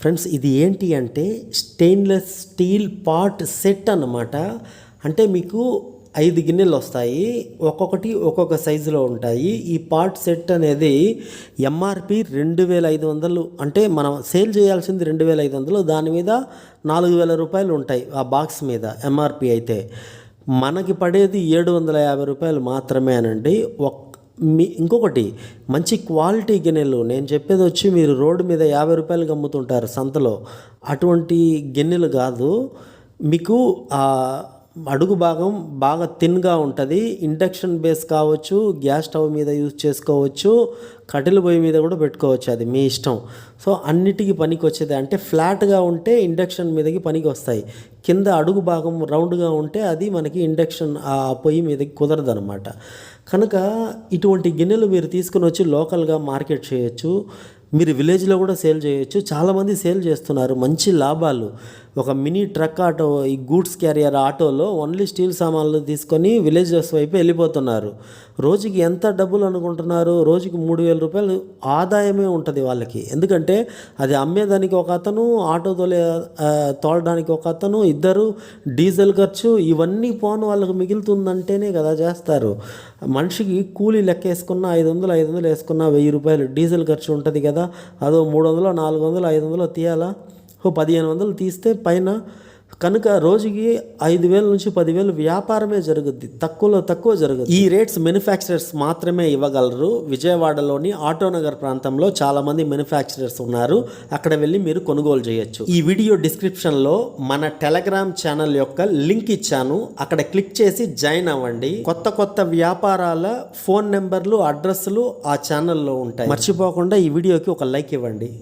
Friends ఇది ఏంటి అంటే స్టెయిన్లెస్ స్టీల్ పాట్ సెట్ అన్నమాట. అంటే మీకు ఐదు గిన్నెలు వస్తాయి ఒక్కొక్కటి ఒక్కొక్క సైజులో ఉంటాయి. ఈ పాట్ సెట్ అనేది ఎంఆర్పి రెండు వేల ఐదు వందలు అంటే మనం సేల్ చేయాల్సింది రెండు వేల ఐదు వందలు దాని మీద నాలుగు వేల రూపాయలు ఉంటాయి ఆ బాక్స్ మీద ఎంఆర్పి అయితే. మనకి పడేది ఏడు వందల యాభై రూపాయలు మాత్రమేనండి. ఒక్ మీ ఇంకొకటి మంచి క్వాలిటీ గిన్నెలు. నేను చెప్పేది వచ్చి మీరు రోడ్డు మీద యాభై రూపాయలకి అమ్ముతుంటారు సంతలో. అటువంటి గిన్నెలు కాదు. మీకు అడుగు భాగం బాగా థిన్గా ఉంటుంది. ఇండక్షన్ బేస్ కావచ్చు గ్యాస్ స్టవ్ మీద యూజ్ చేసుకోవచ్చు కట్టెల పొయ్యి మీద కూడా పెట్టుకోవచ్చు అది మీ ఇష్టం. సో అన్నిటికీ పనికి వచ్చేది అంటే ఫ్లాట్గా ఉంటే ఇండక్షన్ మీదకి పనికి వస్తాయి. కింద అడుగు భాగం రౌండ్గా ఉంటే అది మనకి ఇండక్షన్ ఆ పొయ్యి మీదకి కుదరదు అనమాట కనుక ఇటువంటి గిన్నెలు మీరు తీసుకుని వచ్చి లోకల్గా మార్కెట్ చేయొచ్చు. మీరు విలేజ్లో కూడా సేల్ చేయొచ్చు. చాలామంది సేల్ చేస్తున్నారు. మంచి లాభాలు. ఒక మినీ ట్రక్ ఆటో ఈ గూడ్స్ క్యారియర్ ఆటోలో ఓన్లీ స్టీల్ సామాన్లు తీసుకొని విలేజెస్ వైపు వెళ్ళిపోతున్నారు. రోజుకి ఎంత డబ్బులు అనుకుంటున్నారు? రోజుకి మూడు వేల రూపాయలు ఆదాయమే ఉంటుంది వాళ్ళకి. ఎందుకంటే అది అమ్మేదానికి ఒక అతను ఆటో తోలే తోలడానికి ఒక అతను ఇద్దరు డీజిల్ ఖర్చు ఇవన్నీ పోను వాళ్ళకి మిగులుతుందంటేనే కదా చేస్తారు. మనిషికి కూలీ లెక్క వేసుకున్న ఐదు వందలు ఐదు వందలు వేసుకున్న వెయ్యి రూపాయలు డీజిల్ ఖర్చు ఉంటుంది కదా. అదో మూడు వందలు నాలుగు వందలు ఐదు వందలు తీయాలా? పదిహేను వందలు తీస్తే పైన కనుక రోజుకి ఐదు వేల నుంచి పదివేలు వ్యాపారమే జరుగుద్ది. తక్కువలో తక్కువ జరుగుద్ది. ఈ రేట్స్ మ్యానుఫ్యాక్చరర్స్ మాత్రమే ఇవ్వగలరు. విజయవాడలోని ఆటోనగర్ ప్రాంతంలో చాలామంది మ్యానుఫ్యాక్చరర్స్ ఉన్నారు. అక్కడ వెళ్ళి మీరు కొనుగోలు చేయొచ్చు. ఈ వీడియో డిస్క్రిప్షన్లో మన టెలగ్రామ్ ఛానల్ యొక్క లింక్ ఇచ్చాను. అక్కడ క్లిక్ చేసి జాయిన్ అవ్వండి. కొత్త కొత్త వ్యాపారాల ఫోన్ నెంబర్లు అడ్రస్లు ఆ ఛానల్లో ఉంటాయి. మర్చిపోకుండా ఈ వీడియోకి ఒక లైక్ ఇవ్వండి.